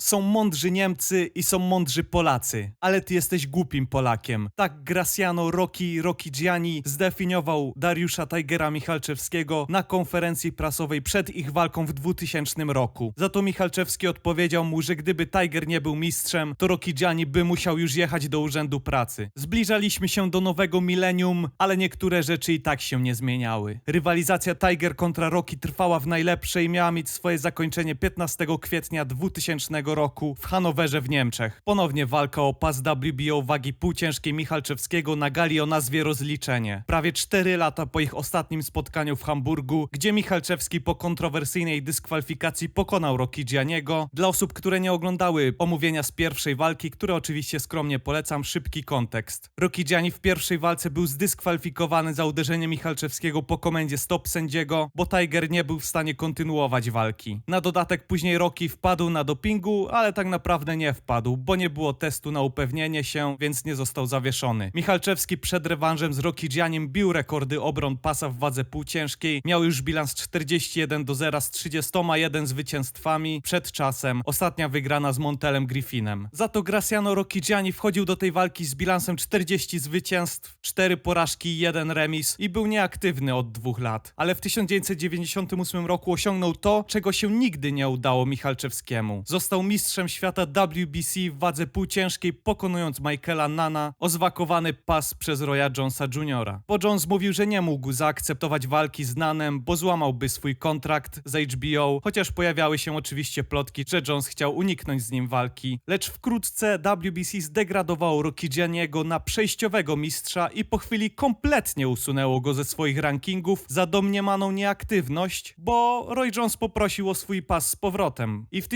Są mądrzy Niemcy i są mądrzy Polacy, ale ty jesteś głupim Polakiem. Tak Graciano Rocki Rockigiani zdefiniował Dariusza Tigera Michalczewskiego na konferencji prasowej przed ich walką w 2000 roku. Za to Michalczewski odpowiedział mu, że gdyby Tiger nie był mistrzem, to Rockigiani by musiał już jechać do urzędu pracy. Zbliżaliśmy się do nowego milenium, ale niektóre rzeczy i tak się nie zmieniały. Rywalizacja Tiger kontra Rocky trwała w najlepszej i miała mieć swoje zakończenie 15 kwietnia 2000 roku w Hanowerze w Niemczech. Ponownie walka o pas WBO wagi półciężkiej Michalczewskiego na gali o nazwie Rozliczenie. Prawie 4 lata po ich ostatnim spotkaniu w Hamburgu, gdzie Michalczewski po kontrowersyjnej dyskwalifikacji pokonał Rocky Gianniego. Dla osób, które nie oglądały omówienia z pierwszej walki, które oczywiście skromnie polecam, szybki kontekst. Rocky Gianni w pierwszej walce był zdyskwalifikowany za uderzenie Michalczewskiego po komendzie stop sędziego, bo Tiger nie był w stanie kontynuować walki. Na dodatek później Rocky wpadł na dopingu, ale tak naprawdę nie wpadł, bo nie było testu na upewnienie się, więc nie został zawieszony. Michalczewski przed rewanżem z Rocky Giannim bił rekordy obron pasa w wadze półciężkiej, miał już bilans 41 do 0 z 31 zwycięstwami przed czasem, ostatnia wygrana z Montelem Griffinem. Za to Graciano Rocchigiani wchodził do tej walki z bilansem 40 zwycięstw, 4 porażki i 1 remis i był nieaktywny od dwóch lat. Ale w 1998 roku osiągnął to, czego się nigdy nie udało Michalczewskiemu. Został mistrzem świata WBC w wadze półciężkiej, pokonując Michaela Nana, ozwakowany pas przez Roya Jonesa Jr. Bo Jones mówił, że nie mógł zaakceptować walki z Nanem, bo złamałby swój kontrakt z HBO, chociaż pojawiały się oczywiście plotki, że Jones chciał uniknąć z nim walki. Lecz wkrótce WBC zdegradowało Rockigianiego na przejściowego mistrza i po chwili kompletnie usunęło go ze swoich rankingów za domniemaną nieaktywność, bo Roy Jones poprosił o swój pas z powrotem. I w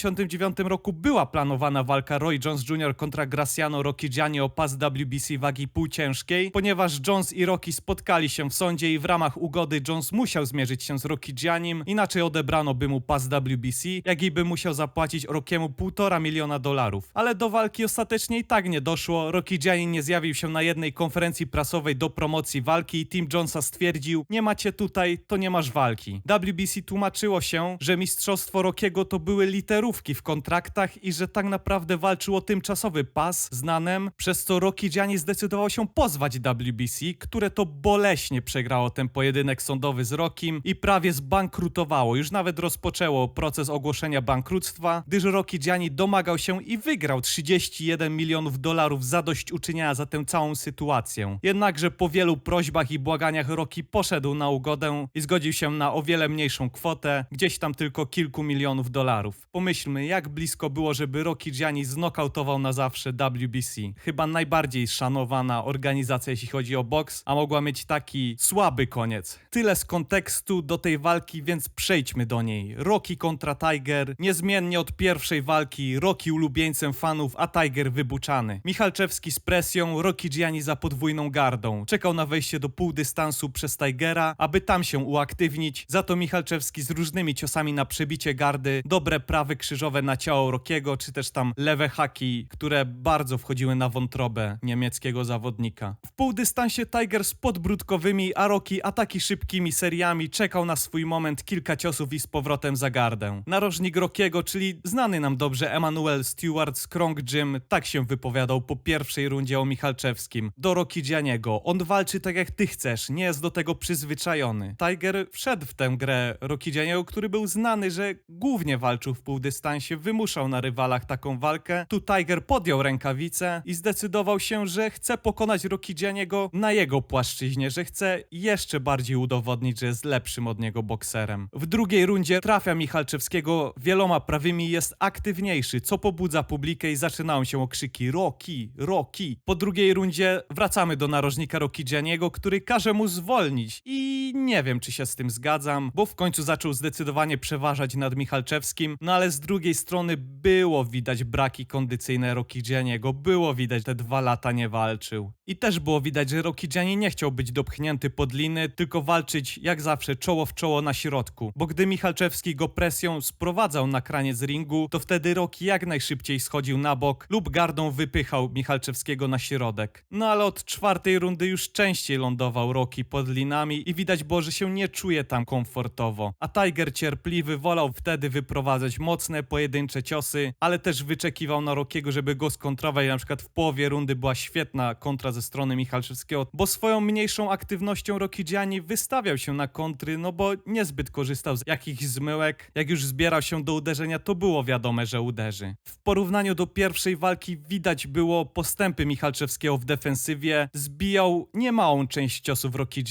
1999 roku była planowana walka Roy Jones Jr. kontra Graciano Rockigiani o pas WBC wagi półciężkiej, ponieważ Jones i Rocky spotkali się w sądzie i w ramach ugody Jones musiał zmierzyć się z Rockigianim, inaczej odebrano by mu pas WBC, jak i by musiał zapłacić Rockiemu półtora miliona dolarów. Ale do walki ostatecznie i tak nie doszło, Rockigianin nie zjawił się na jednej konferencji prasowej do promocji walki i Tim Jonesa stwierdził, nie macie tutaj, to nie masz walki. WBC tłumaczyło się, że mistrzostwo Rockiego to były w kontraktach i że tak naprawdę walczył o tymczasowy pas z Nanem, przez co Rocky Gianni zdecydował się pozwać WBC, które to boleśnie przegrało ten pojedynek sądowy z Rockim i prawie zbankrutowało. Już nawet rozpoczęło proces ogłoszenia bankructwa, gdyż Rocky Gianni domagał się i wygrał 31 milionów dolarów zadośćuczynienia za tę całą sytuację. Jednakże po wielu prośbach i błaganiach Rocky poszedł na ugodę i zgodził się na o wiele mniejszą kwotę, gdzieś tam tylko kilku milionów dolarów. Pomyślmy, jak blisko było, żeby Rocky Gianni znokautował na zawsze WBC. Chyba najbardziej szanowana organizacja, jeśli chodzi o boks, a mogła mieć taki słaby koniec. Tyle z kontekstu do tej walki, więc przejdźmy do niej. Rocky kontra Tiger. Niezmiennie od pierwszej walki Rocky ulubieńcem fanów, a Tiger wybuczany. Michalczewski z presją, Rocky Gianni za podwójną gardą. Czekał na wejście do półdystansu przez Tigera, aby tam się uaktywnić. Za to Michalczewski z różnymi ciosami na przebicie gardy, dobre prawy krzyżowe na ciało Rockiego, czy też tam lewe haki, które bardzo wchodziły na wątrobę niemieckiego zawodnika. W półdystansie Tiger z podbródkowymi, a Rocky ataki szybkimi seriami czekał na swój moment kilka ciosów i z powrotem za gardę. Narożnik Rockiego, czyli znany nam dobrze Emanuel Stewart z Krong Gym, tak się wypowiadał po pierwszej rundzie o Michalczewskim. Do Rocky Gianniego. On walczy tak jak ty chcesz, nie jest do tego przyzwyczajony. Tiger wszedł w tę grę Rocky Gianniego, który był znany, że głównie walczył w półdystansie, wymuszał na rywalach taką walkę. Tu Tiger podjął rękawice i zdecydował się, że chce pokonać Rocky Gianniego na jego płaszczyźnie, że chce jeszcze bardziej udowodnić, że jest lepszym od niego bokserem. W drugiej rundzie trafia Michalczewskiego wieloma prawymi jest aktywniejszy, co pobudza publikę i zaczynają się okrzyki Rocky, Rocky. Po drugiej rundzie wracamy do narożnika Rocky Gianniego, który każe mu zwolnić i nie wiem, czy się z tym zgadzam, bo w końcu zaczął zdecydowanie przeważać nad Michalczewskim, no ale z drugiej strony było widać braki kondycyjne Rocky Gianniego, było widać, te dwa lata nie walczył. I też było widać, że Rocky Gianni nie chciał być dopchnięty pod liny, tylko walczyć jak zawsze czoło w czoło na środku, bo gdy Michalczewski go presją sprowadzał na kraniec ringu, to wtedy Rocky jak najszybciej schodził na bok lub gardą wypychał Michalczewskiego na środek. No ale od czwartej rundy już częściej lądował Rocky pod linami i widać było, że się nie czuje tam komfortowo. A Tiger cierpliwy wolał wtedy wyprowadzać mocne mocne, pojedyncze ciosy, ale też wyczekiwał na Rokiego, żeby go skontrować. Na przykład w połowie rundy była świetna kontra ze strony Michalczewskiego, bo swoją mniejszą aktywnością Roki Gianni wystawiał się na kontry, no bo niezbyt korzystał z jakichś zmyłek. Jak już zbierał się do uderzenia, to było wiadome, że uderzy. W porównaniu do pierwszej walki widać było postępy Michalczewskiego w defensywie. Zbijał niemałą część ciosów Roki.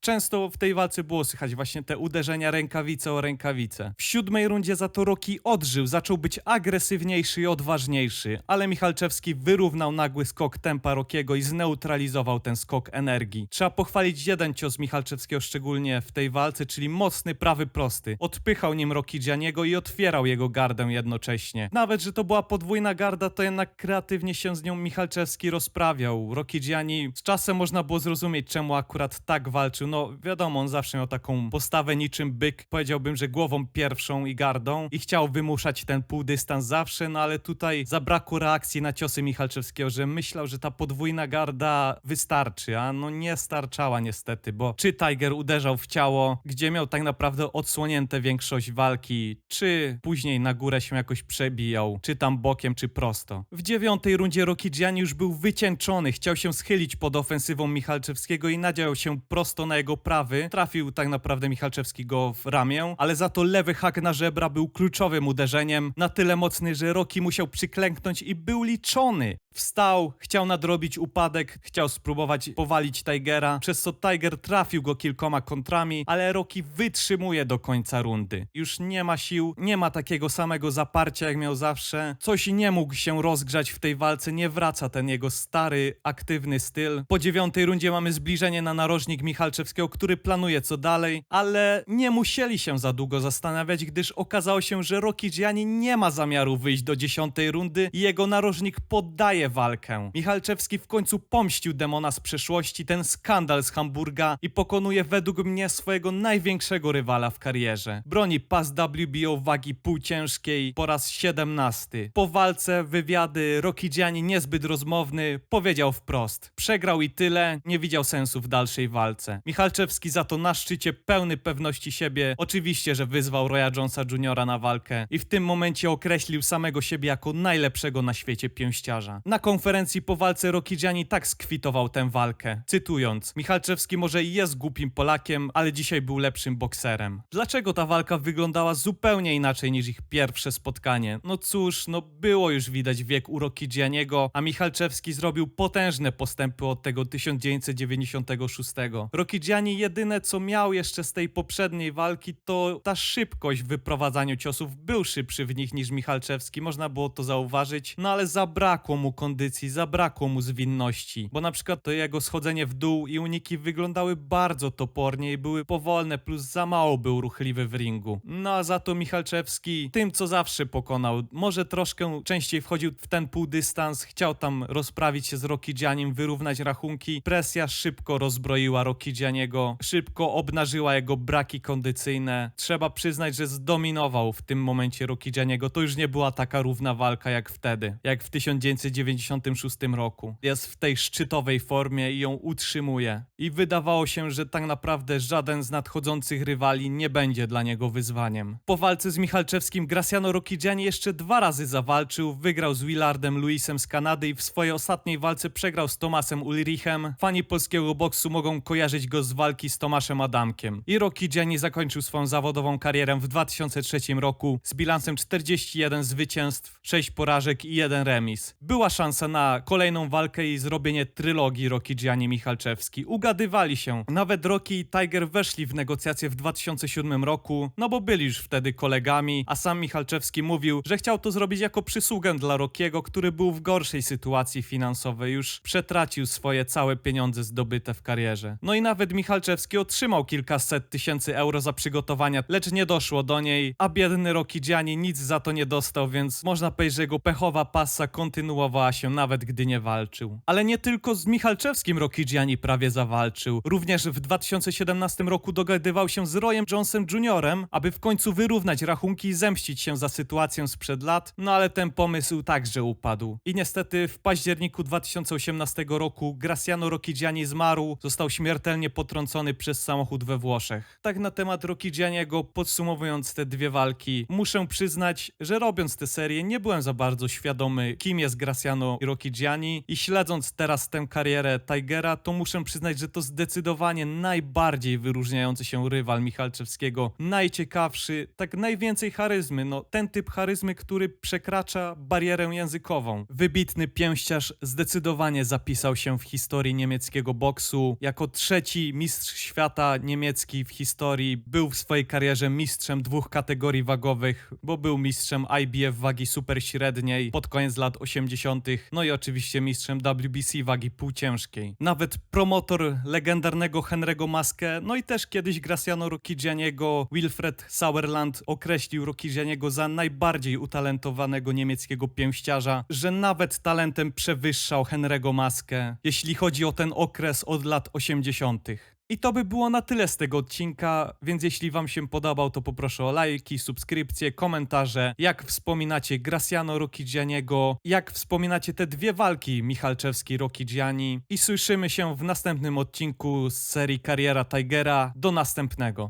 Często w tej walce było słychać właśnie te uderzenia rękawice o rękawicę. W siódmej rundzie za to Roki odżył, zaczął być agresywniejszy i odważniejszy, ale Michalczewski wyrównał nagły skok tempa Rokiego i zneutralizował ten skok energii. Trzeba pochwalić jeden cios Michalczewskiego szczególnie w tej walce, czyli mocny prawy prosty. Odpychał nim Roki Gianniego i otwierał jego gardę jednocześnie. Nawet, że to była podwójna garda, to jednak kreatywnie się z nią Michalczewski rozprawiał. Roki Gianni z czasem można było zrozumieć, czemu akurat tak walczył. No wiadomo, on zawsze miał taką postawę niczym byk. Powiedziałbym, że głową pierwszą i gardą i chciał wymuszać ten półdystans zawsze, no ale tutaj zabrakło reakcji na ciosy Michalczewskiego, że myślał, że ta podwójna garda wystarczy, a no nie starczała niestety, bo czy Tiger uderzał w ciało, gdzie miał tak naprawdę odsłonięte większość walki, czy później na górę się jakoś przebijał, czy tam bokiem, czy prosto. W dziewiątej rundzie Rocky Gianni już był wycieńczony, chciał się schylić pod ofensywą Michalczewskiego i nadział się prosto na jego prawy. Trafił tak naprawdę Michalczewski go w ramię, ale za to lewy hak na żebra był kluczowym uderzeniem, na tyle mocny, że Rocky musiał przyklęknąć i był liczony. Wstał, chciał nadrobić upadek, chciał spróbować powalić Tigera, przez co Tiger trafił go kilkoma kontrami, ale Rocky wytrzymuje do końca rundy. Już nie ma sił, nie ma takiego samego zaparcia jak miał zawsze. Coś nie mógł się rozgrzać w tej walce, nie wraca ten jego stary, aktywny styl. Po dziewiątej rundzie mamy zbliżenie na narożnik Michalczewskiego, który planuje co dalej, ale nie musieli się za długo zastanawiać, gdyż okazało się, że Rocky Gianni nie ma zamiaru wyjść do dziesiątej rundy i jego narożnik poddaje walkę. Michalczewski w końcu pomścił demona z przeszłości, ten skandal z Hamburga i pokonuje według mnie swojego największego rywala w karierze. Broni pas WBO wagi półciężkiej po raz 17. Po walce, wywiady, Rocky niezbyt rozmowny, powiedział wprost. Przegrał i tyle, nie widział sensu w dalszej walce. Michalczewski za to na szczycie pełny pewności siebie, oczywiście, że wyzwał Roya Jonesa Jr. na walkę i w tym momencie określił samego siebie jako najlepszego na świecie pięściarza. Na konferencji po walce Rocky Gianni tak skwitował tę walkę, cytując Michalczewski może i jest głupim Polakiem, ale dzisiaj był lepszym bokserem. Dlaczego ta walka wyglądała zupełnie inaczej niż ich pierwsze spotkanie? No cóż, no było już widać wiek u Rocky Gianniego, a Michalczewski zrobił potężne postępy od tego 1996. Rocky Gianni jedyne co miał jeszcze z tej poprzedniej walki to ta szybkość w wyprowadzaniu ciosów. Był szybszy w nich niż Michalczewski, można było to zauważyć, no ale zabrakło mu kondycji, zabrakło mu zwinności, bo na przykład to jego schodzenie w dół i uniki wyglądały bardzo topornie i były powolne, plus za mało był ruchliwy w ringu. No a za to Michalczewski tym, co zawsze pokonał, może troszkę częściej wchodził w ten półdystans, chciał tam rozprawić się z Rocky Giannim, wyrównać rachunki. Presja szybko rozbroiła Rocky Gianniego, szybko obnażyła jego braki kondycyjne. Trzeba przyznać, że zdominował w tym momencie Rocky Gianniego. To już nie była taka równa walka jak wtedy, jak w 1996 roku. Jest w tej szczytowej formie i ją utrzymuje. I wydawało się, że tak naprawdę żaden z nadchodzących rywali nie będzie dla niego wyzwaniem. Po walce z Michalczewskim Graciano Rocchigiani jeszcze dwa razy zawalczył, wygrał z Willardem Luisem z Kanady i w swojej ostatniej walce przegrał z Tomasem Ulrichem. Fani polskiego boksu mogą kojarzyć go z walki z Tomaszem Adamkiem. I Rocchigiani zakończył swoją zawodową karierę w 2003 roku z bilansem 41 zwycięstw, 6 porażek i 1 remis. Była szansa na kolejną walkę i zrobienie trylogii Rocky Gianni Michalczewski. Ugadywali się. Nawet Rocky i Tiger weszli w negocjacje w 2007 roku, no bo byli już wtedy kolegami, a sam Michalczewski mówił, że chciał to zrobić jako przysługę dla Rockiego, który był w gorszej sytuacji finansowej, już przetracił swoje całe pieniądze zdobyte w karierze. No i nawet Michalczewski otrzymał kilkaset tysięcy euro za przygotowania, lecz nie doszło do niej, a biedny Rocky Gianni nic za to nie dostał, więc można powiedzieć, że jego pechowa pasa kontynuowała się nawet gdy nie walczył. Ale nie tylko z Michalczewskim Rocky Gianni prawie zawalczył. Również w 2017 roku dogadywał się z Royem Jonesem Jr., aby w końcu wyrównać rachunki i zemścić się za sytuację sprzed lat, no ale ten pomysł także upadł. I niestety w październiku 2018 roku Graciano Rocchigiani zmarł, został śmiertelnie potrącony przez samochód we Włoszech. Tak na temat Rocchigianiego, podsumowując te dwie walki, muszę przyznać, że robiąc tę serię nie byłem za bardzo świadomy, kim jest Graciano Rocchigiani i śledząc teraz tę karierę Tigera, to muszę przyznać, że to zdecydowanie najbardziej wyróżniający się rywal Michalczewskiego, najciekawszy, tak najwięcej charyzmy, no ten typ charyzmy, który przekracza barierę językową. Wybitny pięściarz zdecydowanie zapisał się w historii niemieckiego boksu. Jako trzeci mistrz świata niemiecki w historii był w swojej karierze mistrzem dwóch kategorii wagowych, bo był mistrzem IBF wagi super średniej pod koniec lat 80., no i oczywiście mistrzem WBC wagi półciężkiej. Nawet promotor legendarnego Henry'ego Maskę, no i też kiedyś Graciano Rocchigianiego, Wilfred Sauerland określił Rocchigianiego za najbardziej utalentowanego niemieckiego pięściarza, że nawet talentem przewyższał Henry'ego Maskę, jeśli chodzi o ten okres od lat 80. I to by było na tyle z tego odcinka, więc jeśli wam się podobał, to poproszę o lajki, subskrypcje, komentarze. Jak wspominacie Graciano Rocchigianiego, jak wspominacie te dwie walki Michalczewski-Rocchigiani i słyszymy się w następnym odcinku z serii Kariera Tigera. Do następnego.